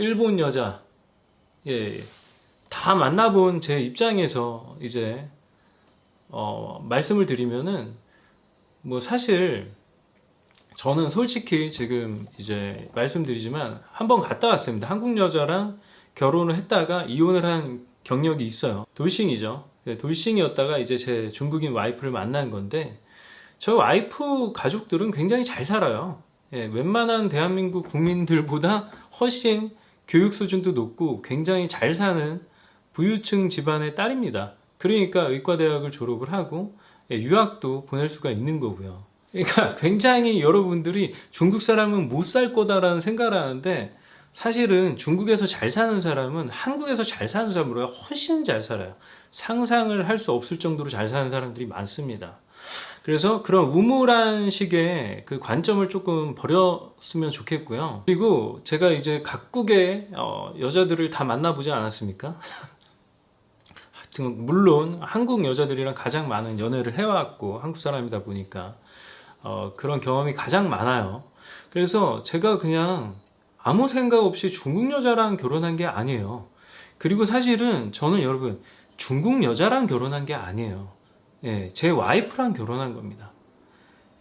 일본 여자, 예, 예. 다 만나본 제 입장에서 이제 어, 말씀을 드리면은 뭐 사실 저는 솔직히 지금 이제 말씀드리지만 한 번 갔다 왔습니다. 한국 여자랑 결혼을 했다가 이혼을 한 경력이 있어요. 돌싱이죠. 네, 돌싱이었다가 이제 제 중국인 와이프를 만난 건데 저 와이프 가족들은 굉장히 잘 살아요. 예, 웬만한 대한민국 국민들보다 훨씬 교육 수준도 높고 굉장히 잘 사는 부유층 집안의 딸입니다. 그러니까 의과대학을 졸업을 하고 예, 유학도 보낼 수가 있는 거고요. 그러니까 굉장히 여러분들이 중국 사람은 못 살 거다라는 생각을 하는데 사실은 중국에서 잘 사는 사람은 한국에서 잘 사는 사람보다 훨씬 잘 살아요. 상상을 할 수 없을 정도로 잘 사는 사람들이 많습니다. 그래서 그런 우물한 식의 그 관점을 조금 버렸으면 좋겠고요. 그리고 제가 이제 각국의 어, 여자들을 다 만나보지 않았습니까? 하여튼 물론 한국 여자들이랑 가장 많은 연애를 해왔고 한국 사람이다 보니까 어, 그런 경험이 가장 많아요. 그래서 제가 그냥 아무 생각 없이 중국 여자랑 결혼한 게 아니에요. 그리고 사실은 저는 여러분 중국 여자랑 결혼한 게 아니에요. 예, 제 와이프랑 결혼한 겁니다.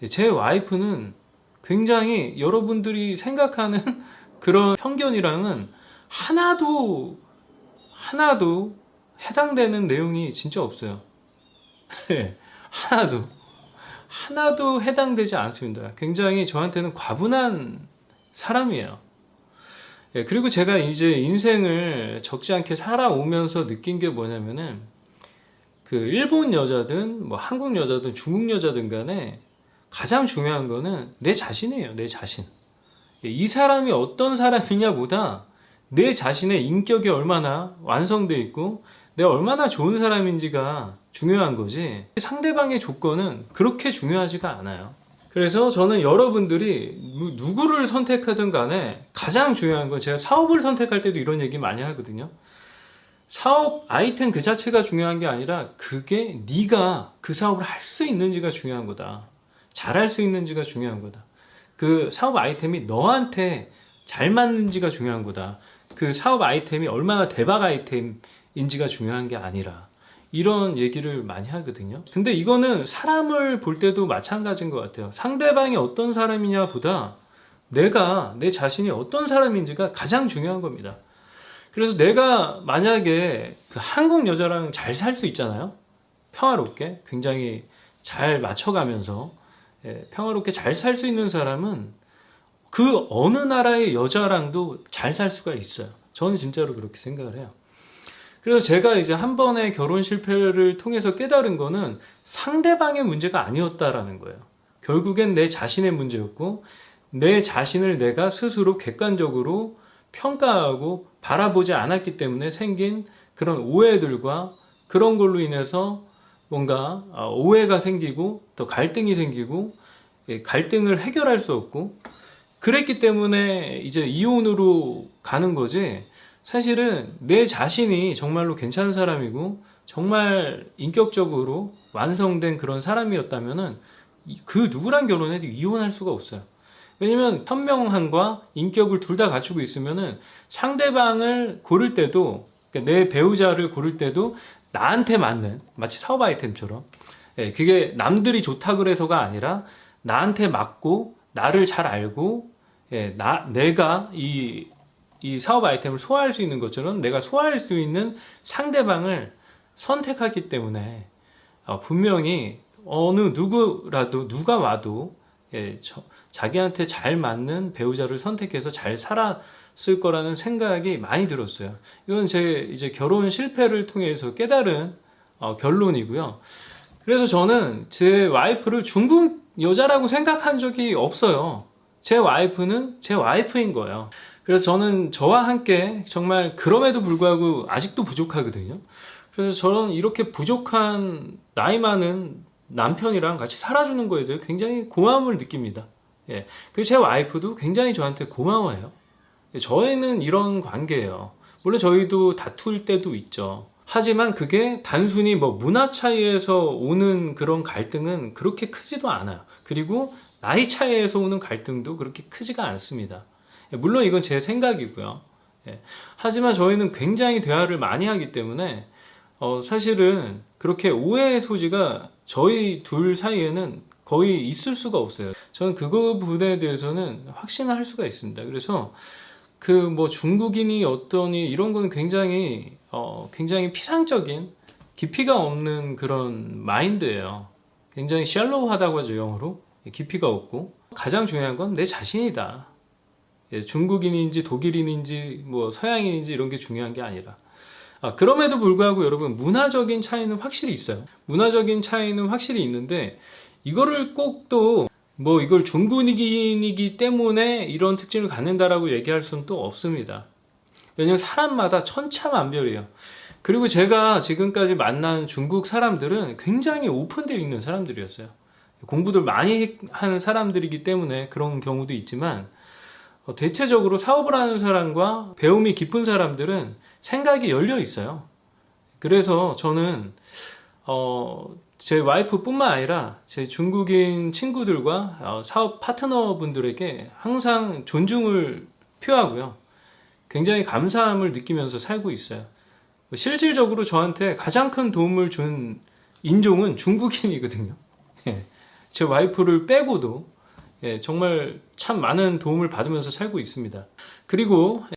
예, 제 와이프는 굉장히 여러분들이 생각하는 그런 편견이랑은 하나도 하나도 해당되는 내용이 진짜 없어요. 예, 하나도 하나도 해당되지 않습니다. 굉장히 저한테는 과분한 사람이에요. 예, 그리고 제가 이제 인생을 적지 않게 살아오면서 느낀 게 뭐냐면은 그 일본 여자든 뭐 한국 여자든 중국 여자든 간에 가장 중요한 거는 내 자신이에요. 내 자신. 예, 이 사람이 어떤 사람이냐보다 내 자신의 인격이 얼마나 완성돼 있고 내가 얼마나 좋은 사람인지가 중요한 거지 상대방의 조건은 그렇게 중요하지가 않아요. 그래서 저는 여러분들이 누- 누구를 선택하든 간에 가장 중요한 건 제가 사업을 선택할 때도 이런 얘기 많이 하거든요. 사업 아이템 그 자체가 중요한 게 아니라 그게 네가 그 사업을 할 수 있는지가 중요한 거다. 잘할 수 있는지가 중요한 거다. 그 사업 아이템이 너한테 잘 맞는지가 중요한 거다. 그 사업 아이템이 얼마나 대박 아이템인지가 중요한 게 아니라 이런 얘기를 많이 하거든요. 근데 이거는 사람을 볼 때도 마찬가지인 것 같아요. 상대방이 어떤 사람이냐 보다 내가 내 자신이 어떤 사람인지가 가장 중요한 겁니다. 그래서 내가 만약에 그 한국 여자랑 잘 살 수 있잖아요. 평화롭게 굉장히 잘 맞춰가면서 예, 평화롭게 잘 살 수 있는 사람은 그 어느 나라의 여자랑도 잘 살 수가 있어요. 저는 진짜로 그렇게 생각을 해요. 그래서 제가 이제 한 번의 결혼 실패를 통해서 깨달은 거는 상대방의 문제가 아니었다라는 거예요. 결국엔 내 자신의 문제였고 내 자신을 내가 스스로 객관적으로 평가하고 바라보지 않았기 때문에 생긴 그런 오해들과 그런 걸로 인해서 뭔가 아, 오해가 생기고 또 갈등이 생기고 예, 갈등을 해결할 수 없고 그랬기 때문에 이제 이혼으로 가는 거지 사실은 내 자신이 정말로 괜찮은 사람이고 정말 인격적으로 완성된 그런 사람이었다면은 이- 그 누구랑 결혼해도 이혼할 수가 없어요. 왜냐면 현명함과 인격을 둘 다 갖추고 있으면은 상대방을 고를 때도 그러니까 내 배우자를 고를 때도 나한테 맞는 마치 사업 아이템처럼 예, 그게 남들이 좋다 그래서가 아니라 나한테 맞고 나를 잘 알고 예, 나 내가 이 이 사업 아이템을 소화할 수 있는 것처럼 내가 소화할 수 있는 상대방을 선택하기 때문에 어, 분명히 어느 누구라도 누가 와도 예, 저- 자기한테 잘 맞는 배우자를 선택해서 잘 살았을 거라는 생각이 많이 들었어요. 이건 제 이제 결혼 실패를 통해서 깨달은 어, 결론이고요. 그래서 저는 제 와이프를 중국 여자라고 생각한 적이 없어요. 제 와이프는 제 와이프인 거예요. 그래서 저는 저와 함께 정말 그럼에도 불구하고 아직도 부족하거든요. 그래서 저는 이렇게 부족한 나이 많은 남편이랑 같이 살아주는 거에 대해 굉장히 고마움을 느낍니다. 예. 그리고 제 와이프도 굉장히 저한테 고마워해요. 예, 저희는 이런 관계예요. 물론 저희도 다툴 때도 있죠. 하지만 그게 단순히 뭐 문화 차이에서 오는 그런 갈등은 그렇게 크지도 않아요. 그리고 나이 차이에서 오는 갈등도 그렇게 크지가 않습니다. 예, 물론 이건 제 생각이고요. 예. 하지만 저희는 굉장히 대화를 많이 하기 때문에 어, 사실은 그렇게 오해의 소지가 저희 둘 사이에는 거의 있을 수가 없어요. 저는 그거 부분에 대해서는 확신할 수가 있습니다. 그래서 그 뭐 중국인이 어떠니 이런 거는 굉장히 어, 굉장히 피상적인 깊이가 없는 그런 마인드예요. 굉장히 샬로우하다고 하죠 영어로 깊이가 없고 가장 중요한 건 내 자신이다. 예, 중국인인지 독일인인지 뭐 서양인인지 이런 게 중요한 게 아니라 아, 그럼에도 불구하고 여러분 문화적인 차이는 확실히 있어요. 문화적인 차이는 확실히 있는데 이거를 꼭 또 뭐 이걸 중국인이기 때문에 이런 특징을 갖는다라고 얘기할 수는 또 없습니다. 왜냐면 사람마다 천차만별이에요. 그리고 제가 지금까지 만난 중국 사람들은 굉장히 오픈되어 있는 사람들이었어요. 공부들 많이 하는 사람들이기 때문에 그런 경우도 있지만 어, 대체적으로 사업을 하는 사람과 배움이 깊은 사람들은 생각이 열려 있어요. 그래서 저는 어, 제 와이프뿐만 아니라 제 중국인 친구들과 어, 사업 파트너분들에게 항상 존중을 표하고요. 굉장히 감사함을 느끼면서 살고 있어요. 실질적으로 저한테 가장 큰 도움을 준 인종은 중국인이거든요. 예. 제 와이프를 빼고도 예, 정말 참 많은 도움을 받으면서 살고 있습니다. 그리고